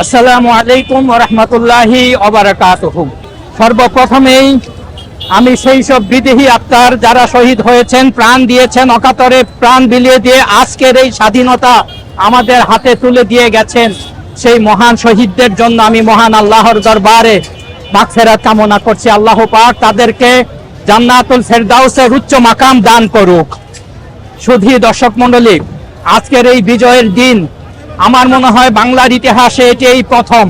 আসসালামু আলাইকুম রহমতুল্লাহি সর্বপ্রথমেই আমি সেই সব বিদেহী আত্মার যারা শহীদ হয়েছেন, প্রাণ দিয়েছেন, অকাতরে প্রাণ বিলিয়ে দিয়ে আজকের এই স্বাধীনতা আমাদের হাতে তুলে দিয়ে গেছেন সেই মহান শহীদদের জন্য আমি মহান আল্লাহর দরবারে মাগফেরাত কামনা করছি। আল্লাহ পাক তাদেরকে জান্নাতুল ফেরদাউসের উচ্চ মাকাম দান করুক। শুধু দর্শক মন্ডলী আজকের এই বিজয়ের দিন আমার মনে হয় বাংলার ইতিহাসে এটি এই প্রথম।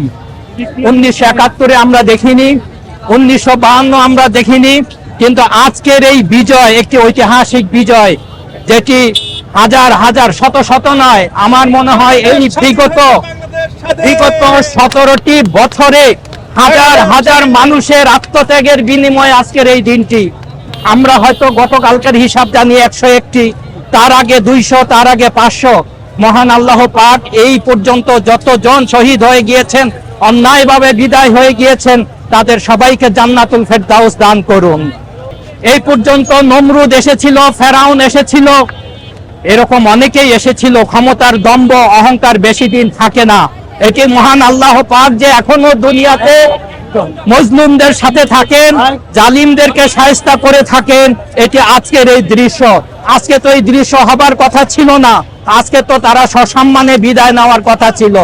উনিশশো একাত্তরে আমরা দেখিনি, উনিশশো বাহান্ন আমরা দেখিনি, কিন্তু আজকের এই বিজয়, একটি ঐতিহাসিক বিজয়, যেটি হাজার হাজার, শত শত নয়, আমার মনে হয় এই বিগত বিগত সতেরোটি বছরে হাজার হাজার মানুষের আত্মত্যাগের বিনিময়ে আজকের এই দিনটি। আমরা হয়তো গতকালকের হিসাব জানি একশো একটি, তার আগে দুইশো, তার আগে পাঁচশো। মহান আল্লাহ পাক এই পর্যন্ত যতজন শহীদ হয়ে গিয়েছেন, অন্যায়ভাবে বিদায় হয়ে গিয়েছেন, তাদের সবাইকে জান্নাতুল ফেরদাউস দান করুন। এই পর্যন্ত নমরুদ এসেছিল, ফেরাউন এসেছিল, এরকম অনেকেই এসেছিল, ক্ষমতার দম্ভ, অহংকার বেশি দিন থাকে না। এটি মহান আল্লাহ পাক যে এখনও দুনিয়াতে মজলুমদের সাথে থাকেন, জালিমদেরকে সায়স্তা করে থাকেন, এটি আজকের এই দৃশ্য। আজকে তো এই দৃশ্য হবার কথা ছিল না। আজকে তো তারা সসম্মানে বিদায় নেওয়ার কথা ছিল।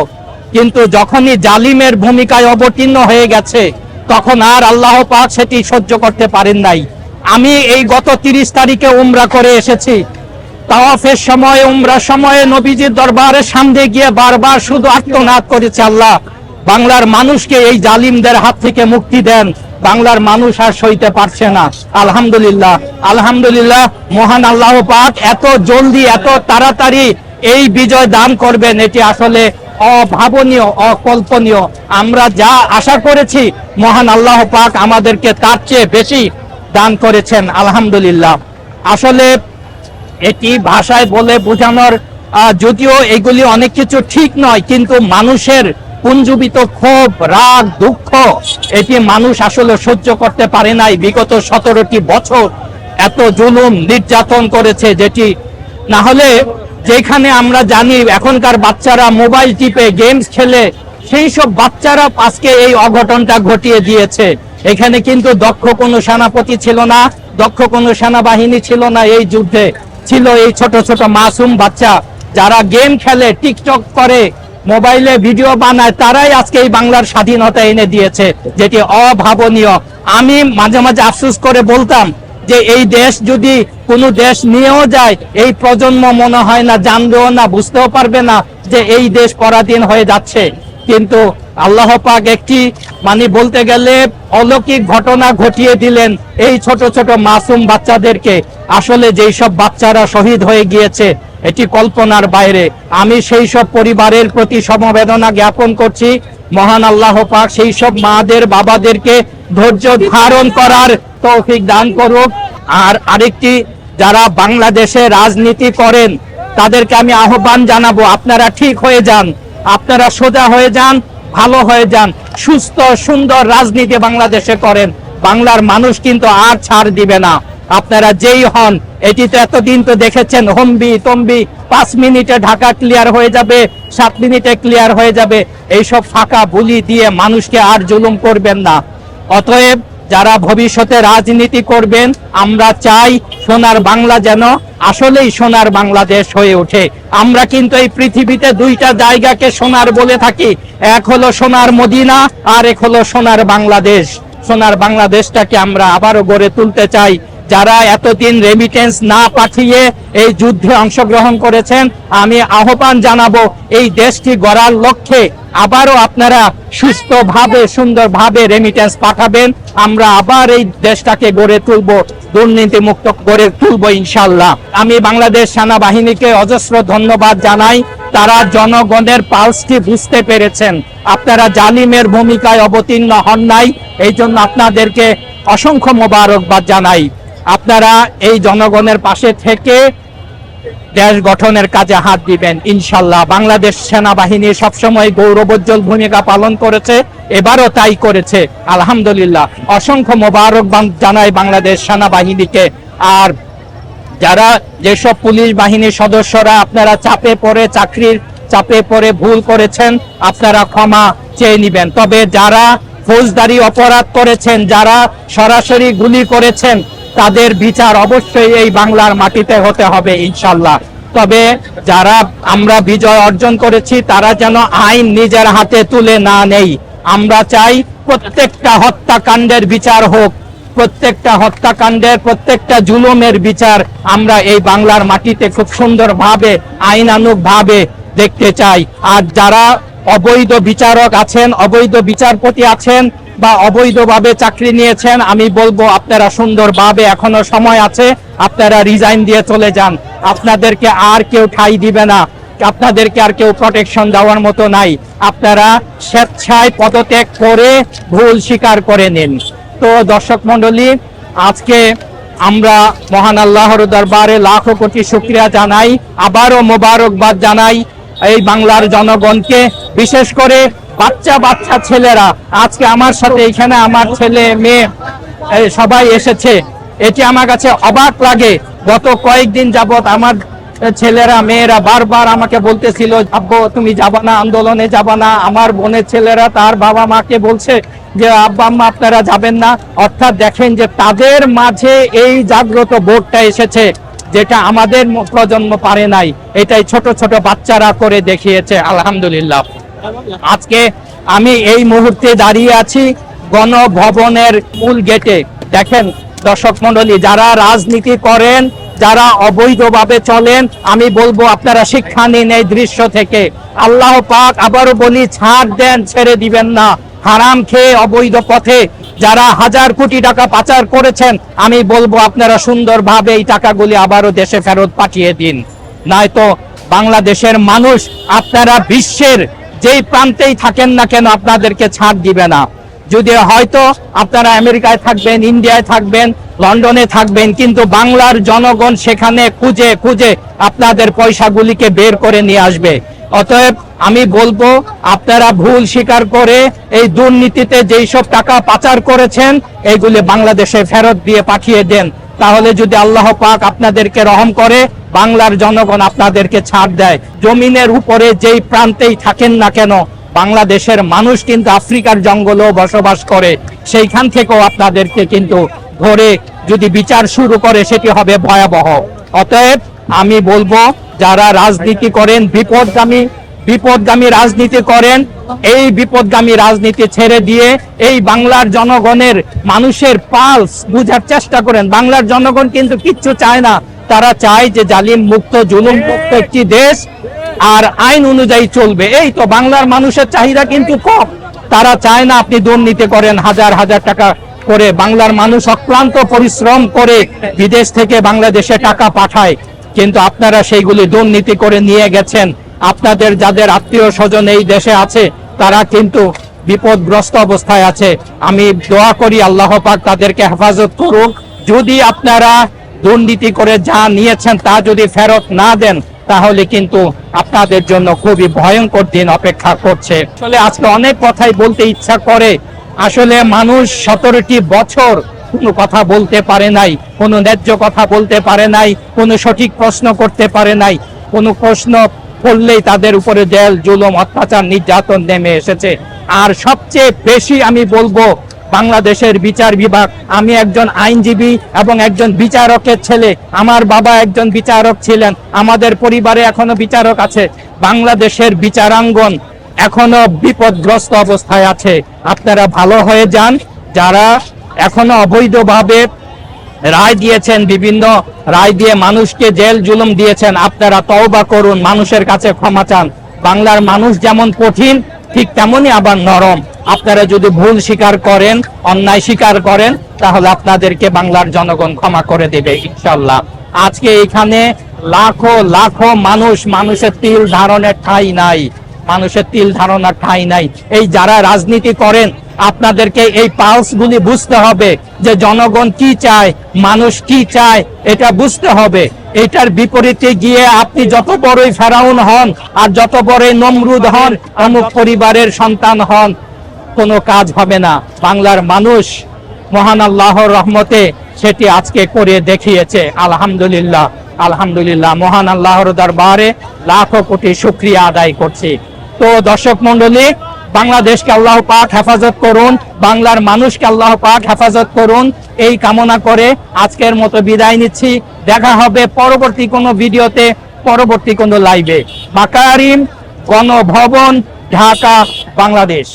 কিন্তু যখনই জালিমের ভূমিকায় অবতীর্ণ হয়ে গেছে, তখন আর আল্লাহ পাক সেটি সহ্য করতে পারেন নাই। আমি এই গত তিরিশ তারিখে উমরা করে এসেছি। তাওয়াফের সময়, উমরার সময়ে নবীজির দরবারের সামনে গিয়ে বারবার শুধু আত্মনাদ করেছে আল্লাহ। বাংলার মানুষকে এই জালিমদের হাত থেকে মুক্তি দেন। বাংলার মানুষ আর সইতে পারছে না। আলহামদুলিল্লাহ আলহামদুলিল্লাহ, মহান আল্লাহ পাক এত জলদি, এত তাড়াতাড়ি এই বিজয় দান করবেন, এটি আসলে অভাবনীয়, অকল্পনীয়। আমরা যা আশা করেছি, মহান আল্লাহ পাক আমাদেরকে তার চেয়ে বেশি দান করেছেন, আলহামদুলিল্লাহ। আসলে এটি ভাষায় বলে বোঝানোর যদিও এগুলি অনেক কিছু ঠিক নয়, কিন্তু মানুষের পুঞ্জীবিত ক্ষোভ, রাগ, দুঃখ, এটি মানুষ আসলে সহ্য করতে পারে নাই। বিগত সতেরোটি বছর এত জুলুম, নির্যাতন করেছে যেটি না হলে যেখানে আমরা জানি এখনকার বাচ্চারা মোবাইল টিপে গেমস খেলে, সেই সব বাচ্চারা আজকে এই অঘটনটা ঘটিয়ে দিয়েছে। এখানে কিন্তু দক্ষ কোনো সেনাপতি ছিল না, দক্ষ কোনো সেনাবাহিনী ছিল না এই যুদ্ধে। ছিল এই ছোট ছোট মাসুম বাচ্চা যারা গেম খেলে, টিকটক করে মোবাইলে ভিডিও বানায়, তারাই আজকে এই বাংলার স্বাধীনতা এনে দিয়েছে, যেটি অভাবনীয়। আমি মাঝে মাঝে আফসোস করে বলতাম যে এই দেশ যদি কোনো দেশ নিয়েও যায়, এই প্রজন্ম মনে হয় না, জানবেও না, বুঝতেও পারবে না যে এই দেশ পরাধীন হয়ে যাচ্ছে। কিন্তু আল্লাহ পাক একটি মানে বলতে গেলে অলৌকিক ঘটনা ঘটিয়ে দিলেন এই ছোট ছোট মাসুম বাচ্চাদেরকে। আসলে যেই সব বাচ্চারা শহীদ হয়ে গিয়েছে এটি কল্পনার বাইরে। আমি সেই সব পরিবারের প্রতি সমবেদনা জ্ঞাপন করছি। মহান আল্লাহ পাক সেই সব মাদের, বাবাদেরকে ধৈর্য ধারণ করার তৌফিক দান করুক। আর আরেকটি, যারা বাংলাদেশে রাজনীতি করেন, তাদেরকে আমি আহ্বান জানাব, আপনারা ঠিক হয়ে যান। আপনারা সোজা হয়ে যান, ভালো হয়ে যান। সুস্থ, সুন্দর রাজনীতি বাংলাদেশে করেন। বাংলার মানুষ কিন্তু আর ছাড় দিবে না। আপনারা যেই হন, এটি তো এতদিন তো দেখেছেন, হম্বি তম্বি, পাঁচ মিনিটে ঢাকা ক্লিয়ার হয়ে যাবে, সাত মিনিটে ক্লিয়ার হয়ে যাবে, এইসব ফাঁকা বুলি দিয়ে মানুষকে আর জুলুম করবেন না। অতএব যারা ভবিষ্যতে রাজনীতি করবেন, আমরা চাই সোনার বাংলা যেন আসলেই সোনার বাংলাদেশ হয়ে ওঠে। আমরা কিন্তু এই পৃথিবীতে দুইটা জায়গাকে সোনার বলে থাকি, এক হলো সোনার মদিনা, আর এক হলো সোনার বাংলাদেশ। সোনার বাংলাদেশটাকে আমরা আবারও গড়ে তুলতে চাই। যারা এতদিন রেমিটেন্স না পাঠিয়ে এই যুদ্ধে অংশগ্রহণ করেছেন, আমি আহ্বান জানাব, এই দেশটি গড়ার লক্ষ্যে আবারও আপনারা সুস্থভাবে, সুন্দরভাবে রেমিটেন্স পাঠাবেন। আমরা আবার এই দেশটাকে গড়ে তুলব দুর্নীতি মুক্ত গড়ে তুলব ইনশাল্লাহ আমি বাংলাদেশ সেনাবাহিনীকে অজস্র ধন্যবাদ জানাই। তারা জনগণের পালসটি বুঝতে পেরেছেন। আপনারা জালিমের ভূমিকায় অবতীর্ণ হন নাই। এই জন্য আপনাদেরকে অসংখ্য মোবারকবাদ জানাই। আপনারা এই জনগণের পাশে থেকে দেশ গঠনের কাজে হাত দিবেন, ইনশাল্লাহ। বাংলাদেশ সেনাবাহিনী সবসময় গৌরবোজ্জ্বল ভূমিকা পালন করেছে, এবারও তাই করেছে। আলহামদুলিল্লাহ। অসংখ্য মোবারকবাদ জানায় বাংলাদেশ সেনাবাহিনীকে। আর যারা যেসব পুলিশ বাহিনীর সদস্যরা আপনারা চাপে পড়ে, চাকরির চাপে পড়ে ভুল করেছেন, আপনারা ক্ষমা চেয়ে নিবেন। তবে যারা ফৌজদারি অপরাধ করেছেন, যারা সরাসরি গুলি করেছেন তাদের বিচার অবশ্যই এই বাংলার মাটিতে হতে হবে, ইনশাল্লাহ। তবে যারা আমরা বিজয় অর্জন করেছি, তারা যেন আইন নিজের হাতে তুলে না নেই। আমরা চাই প্রত্যেকটা হত্যাকাণ্ডের বিচার হোক, প্রত্যেকটা হত্যাকাণ্ডের প্রত্যেকটা জুলুমের বিচার আমরা এই বাংলার মাটিতে খুব সুন্দরভাবে আইনানুগ ভাবে দেখতে চাই। আর যারা অবৈধ বিচারক আছেন, অবৈধ বিচারপতি আছেন বা অবৈধভাবে চাকরি নিয়েছেন, আমি বলব আপনারা সুন্দরভাবে এখনও সময় আছে, আপনারা রিজাইন দিয়ে চলে যান। আপনাদেরকে আর কেউ ঠাই দিবে না। আপনাদেরকে আর কেউ প্রোটেকশন দেওয়ার মতো নাই। আপনারা স্বেচ্ছায় পদত্যাগ করে ভুল স্বীকার করে নিন। তো দর্শক মন্ডলী আজকে আমরা মহান আল্লাহর দরবারে লাখো কোটি শুক্রিয়া জানাই, আবারও মোবারকবাদ জানাই এই বাংলার জনগণকে। বিশেষ করে বাচ্চা বাচ্চা ছেলেরা, আজকে আমার সাথে এখানে আমার ছেলে, মেয়ে সবাই এসেছে। এটি আমার কাছে অবাক লাগে। গত কয়েকদিন যাবৎ আমার ছেলেরা, মেয়েরা বারবার আমাকে বলতেছিল, আব্বু, তুমি যাবা না, আন্দোলনে যাবা না। আমার বোনের ছেলেরা তার বাবা মাকে বলছে যে, আব্বা, আম্মা, আপনারা যাবেন না। অর্থাৎ দেখেন যে, তাদের মাঝে এই জাগ্রত বোর্ডটা এসেছে, যেটা আমাদের প্রজন্ম পারে নাই। এটাই ছোট ছোট বাচ্চারা করে দেখিয়েছে। আলহামদুলিল্লাহ। আজকে আমি এই মুহূর্তে দাঁড়িয়ে আছি গণভবনের মূল গেটে। দেখেন, দর্শক মন্ডলী যারা রাজনীতি করেন, যারা অবৈধভাবে চলেন, আমি বলব আপনারা শিক্ষা নিন এই দৃশ্য থেকে। আল্লাহ পাক আবারও বলি, ছাড় দেন, ছেড়ে দিবেন না। হারাম খেয়ে অবৈধ পথে যারা হাজার কোটি টাকা পাচার করেছেন, আমি বলব আপনারা সুন্দরভাবে এই টাকাগুলি আবারও দেশে ফেরত পাঠিয়ে দিন। নয়তো বাংলাদেশের মানুষ আপনারা বিশ্বের যেই প্রান্তেই থাকেন না কেন আপনাদেরকে ছাড় দিবে না। যদি হয়তো আপনারা আমেরিকায় থাকবেন, ইন্ডিয়ায় থাকবেন, লন্ডনে থাকবেন, কিন্তু বাংলার জনগণ সেখানে খুঁজে খুঁজে আপনাদের পয়সাগুলিকে বের করে নিয়ে আসবে। অতএব আমি বলব, আপনারা ভুল স্বীকার করে এই দুর্নীতিতে যেই সব টাকা পাচার করেছেন, এইগুলি বাংলাদেশে ফেরত দিয়ে পাঠিয়ে দেন। তাহলে যদি আল্লাহ পাক আপনাদেরকে রহম করে, বাংলার জনগণ আপনাদেরকে ছাড় দেয়। জমিনের উপরে যেই প্রান্তেই থাকেন না কেন, বাংলাদেশের মানুষ কিন্তু আফ্রিকার জঙ্গলেও বসবাস করে। সেইখান থেকেও আপনাদেরকে কিন্তু ধরে যদি বিচার শুরু করে, সেটি হবে ভয়াবহ। অতএব আমি বলব, যারা রাজনীতি করেন, বিপদগামী বিপদগামী রাজনীতি করেন, এই বিপদগামী রাজনীতি ছেড়ে দিয়ে এই বাংলার জনগণের মানুষের পালস বুঝার চেষ্টা করেন। বাংলার জনগণ কিন্তু কিচ্ছু চায় না। তারা চায় যে জালিম মুক্ত, জুলুম মুক্ত একটি দেশ আর আইন অনুযায়ী চলবে। এই তো বাংলার মানুষের চাহিদা কিন্তু কম। তারা চায় না আপনি দুর্নীতি করেন, হাজার হাজার টাকা করে বাংলার মানুষ অক্লান্ত পরিশ্রম করে বিদেশ থেকে বাংলাদেশে টাকা পাঠায়। কিন্তু আপনারা সেইগুলি দুর্নীতি করে নিয়ে গেছেন। আপনাদের যাদের আত্মীয় স্বজন এই দেশে আছে, তারা কিন্তু বিপদগ্রস্ত অবস্থায় আছে। আমি দোয়া করি আল্লাহ পাক তাদেরকে হেফাজত করুক। যদি আপনারা দুর্নীতি করে যা নিয়েছেন তা যদি ফেরত না দেন, তাহলে কিন্তু আপনাদের জন্য খুবই ভয়ঙ্কর দিন অপেক্ষা করছে। আসলে আজকে অনেক কথাই বলতে ইচ্ছা করে। আসলে মানুষ সতেরোটি বছর কোনো কথা বলতে পারে নাই, কোনো ন্যায্য কথা বলতে পারে নাই, কোনো সঠিক প্রশ্ন করতে পারে নাই, কোনো প্রশ্ন করলেই তাদের উপরে জেল, জুলুম, অত্যাচার, নির্যাতন নেমে এসেছে। আর সবচেয়ে বেশি আমি বলব বাংলাদেশের বিচার বিভাগ। আমি একজন আইনজীবী এবং একজন বিচারকের ছেলে। আমার বাবা একজন বিচারক ছিলেন। আমাদের পরিবারে এখনও বিচারক আছে। বাংলাদেশের বিচারাঙ্গন এখনও বিপদগ্রস্ত অবস্থায় আছে। আপনারা ভালো হয়ে যান। যারা এখনও অবৈধভাবে রায় দিয়েছেন বিভিন্ন রায় দিয়ে মানুষকে জেল জুলুম দিয়েছেন। আপনারা তওবা করুন, মানুষের কাছে ক্ষমা চান। বাংলার মানুষ যেমন কঠিন, ঠিক তেমনই আবার নরম। আপনারা যদি ভুল স্বীকার করেন, অন্যায় স্বীকার করেন, তাহলে আপনাদেরকে বাংলার জনগণ ক্ষমা করে দেবে, ইনশাল্লাহ। আজকে এখানে লাখো লাখো মানুষ মানুষের তিল ধারণের ঠাই নাই। মানুষের তিল ধারণার ঠাই নাই। এই যারা রাজনীতি করেন আপনাদেরকে এই পালস গুলি বুঝতে হবে যে জনগণ কি চায়, মানুষ কি চায়, এটা বুঝতে হবে। এটার বিপরীতে গিয়ে আপনি যত বড়ই ফেরাউন হন আর যত বড়ই নমরুদ হন, অমুক পরিবারের সন্তান হন, কোনো কাজ হবে না। বাংলার মানুষ মহান আল্লাহর রহমতে সেটি আজকে করে দেখিয়েছে। আলহামদুলিল্লাহ আলহামদুলিল্লাহ, মহান আল্লাহর দরবারে লাখো কোটি শুক্রিয়া আদায় করছি। তো দর্শক মন্ডলী বাংলাদেশকে আল্লাহ পাক হেফাজত করুন, বাংলার মানুষকে আল্লাহ পাক হেফাজত করুন। এই কামনা করে আজকের মতো বিদায় নিচ্ছি। দেখা হবে পরবর্তী কোনো ভিডিওতে, পরবর্তী কোনো লাইভে। বাকারিম গণভবন, ঢাকা, বাংলাদেশ।